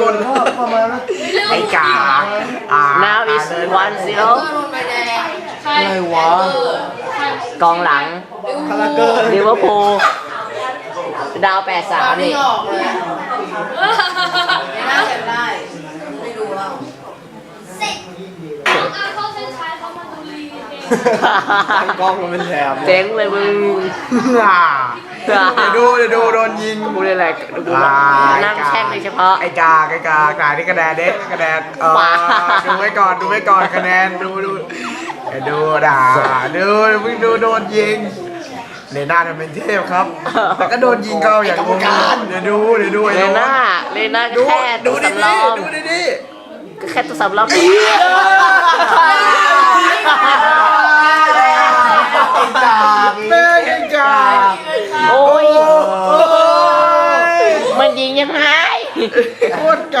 กดประมาณนั้นไอ้กาอ่า now is one zero อะไรวะ กองหลังคาราเกอร์ลิเวอร์พูลดาวแปดสามนี่ออกเลยไม่น่าจะได้ไม่ดูแล้วตั้งกล้องมันเป็นแถบเจ๊งเลยมึงอ่า เดี๋ยวดูเดี๋ยวดูโดนยิงกูเลยแหละกูอ่านั่งแช่งโดยเฉพาะ ไอ้กาไอ้กากาที่คะแนนเด็กคะแนนเออว้าดูไว้ก่อนดูไว้ก่อนคะแนนดูดูเดี๋ยวดูด่าดูมึงดูโดนยิงเนน่าทำเป็นเทพครับแต่ก็โดนยิงเข้าอย่างงงเดี๋ยวดูเดี๋ยวดูไอ้เลโน้ตน่าเลน่าดูแค่ดูตัวดิสำรองดูดิดิก็แค่ตัวสำรอง ยังไง โคตรกา